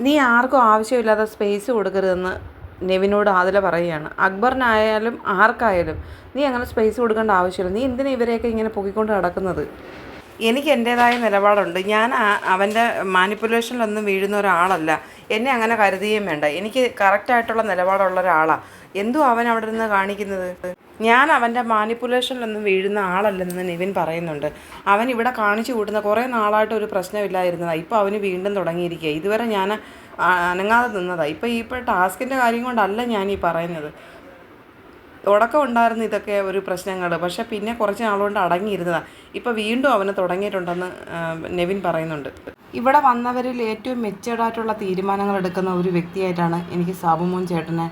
നീ ആർക്കും ആവശ്യമില്ലാത്ത സ്പേസ് കൊടുക്കരുതെന്ന് നെവിനോട് ആദില പറയുകയാണ്. അക്ബറിനായാലും ആർക്കായാലും നീ അങ്ങനെ സ്പേസ് കൊടുക്കേണ്ട ആവശ്യമില്ല. നീ എന്തിനാ ഇവരെയൊക്കെ ഇങ്ങനെ പൊക്കിക്കൊണ്ട് നടക്കുന്നത്? എനിക്ക് എന്റേതായ നിലപാടുണ്ട്. ഞാൻ അവന്റെ മാനിപ്പുലേഷനിലൊന്നും വീഴുന്ന ഒരാളല്ല. എന്നെ അങ്ങനെ കരുതുകയും വേണ്ട. എനിക്ക് കറക്റ്റായിട്ടുള്ള നിലപാടുള്ള ഒരാളാണ് എന്തു അവൻ അവിടെ നിന്ന് കാണിക്കുന്നത്? ഞാൻ അവന്റെ മാനിപ്പുലേഷനിലൊന്നും വീഴുന്ന ആളല്ലെന്ന് നിവിൻ പറയുന്നുണ്ട്. അവൻ ഇവിടെ കാണിച്ചു കൂട്ടുന്ന കുറേ നാളായിട്ട് ഒരു പ്രശ്നമില്ലായിരുന്നതാണ് ഇപ്പോൾ അവന് വീണ്ടും തുടങ്ങിയിരിക്കുക. ഇതുവരെ ഞാൻ അനങ്ങാതെ നിന്നതാണ് ഇപ്പോൾ ഈ ഇപ്പോൾ ടാസ്കിന്റെ കാര്യം കൊണ്ടല്ല ഞാൻ ഈ പറയുന്നത്. തുടക്കം ഉണ്ടായിരുന്നു ഇതൊക്കെ ഒരു പ്രശ്നങ്ങൾ പക്ഷേ പിന്നെ കുറച്ച് നാളുകൊണ്ട് അടങ്ങിയിരുന്നതാണ് ഇപ്പോൾ വീണ്ടും അവന് തുടങ്ങിയിട്ടുണ്ടെന്ന് നെവിൻ പറയുന്നുണ്ട്. ഇവിടെ വന്നവരിൽ ഏറ്റവും മെച്ചേർഡായിട്ടുള്ള തീരുമാനങ്ങൾ എടുക്കുന്ന ഒരു വ്യക്തിയായിട്ടാണ് എനിക്ക് സാബുമോൻ ചേട്ടനെ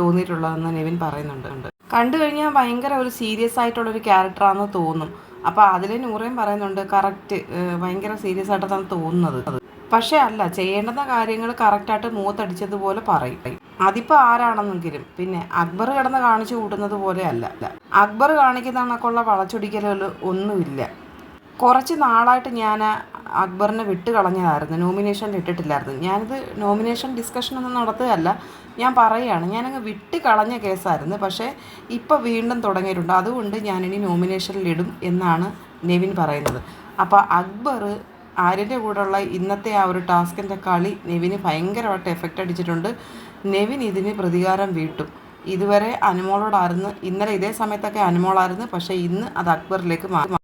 തോന്നിയിട്ടുള്ളതെന്ന് നിവിൻ പറയുന്നുണ്ട്. കണ്ടു കഴിഞ്ഞാൽ ഭയങ്കര ഒരു സീരിയസ് ആയിട്ടുള്ളൊരു ക്യാരക്ടറാണെന്ന് തോന്നും. അപ്പോൾ അതിൽ നൂറേം പറയുന്നുണ്ട് കറക്റ്റ് ഭയങ്കര സീരിയസ് ആയിട്ടാണ് തോന്നുന്നത്. പക്ഷേ അല്ല ചെയ്യേണ്ടുന്ന കാര്യങ്ങൾ കറക്റ്റായിട്ട് മൂത്തടിച്ചതുപോലെ പറയും. അതിപ്പോൾ ആരാണെന്നെങ്കിലും പിന്നെ അക്ബർ കിടന്ന് കാണിച്ചു കൂട്ടുന്നത് പോലെ അല്ല. അക്ബർ കാണിക്കുന്ന കണക്കുള്ള വളച്ചൊടിക്കലുകൾ ഒന്നുമില്ല. കുറച്ച് നാളായിട്ട് ഞാൻ അക്ബറിനെ വിട്ട് കളഞ്ഞതായിരുന്നു നോമിനേഷനിൽ ഇട്ടിട്ടില്ലായിരുന്നു. ഞാനിത് നോമിനേഷൻ ഡിസ്കഷനൊന്നും നടത്തുകയല്ല ഞാൻ പറയുകയാണ് ഞാനങ്ങ് വിട്ട് കളഞ്ഞ കേസായിരുന്നു. പക്ഷേ ഇപ്പോൾ വീണ്ടും തുടങ്ങിയിട്ടുണ്ട്. അതുകൊണ്ട് ഞാനിനി നോമിനേഷനിൽ ഇടും എന്നാണ് നെവിൻ പറയുന്നത്. അപ്പോൾ അക്ബർ ആര്യന്റെ കൂടെയുള്ള ഇന്നത്തെ ആ ഒരു ടാസ്കിന്റെ കളി നെവിന് ഭയങ്കരമായിട്ട് എഫക്റ്റ് അടിച്ചിട്ടുണ്ട്. നെവിൻ ഇതിന് പ്രതികാരം വീട്ടും. ഇതുവരെ അനുമോളോടായിരുന്നു. ഇന്നലെ ഇതേ സമയത്തൊക്കെ അനുമോളായിരുന്നു. പക്ഷേ ഇന്ന് അത് അക്ബറിലേക്ക് മാറി.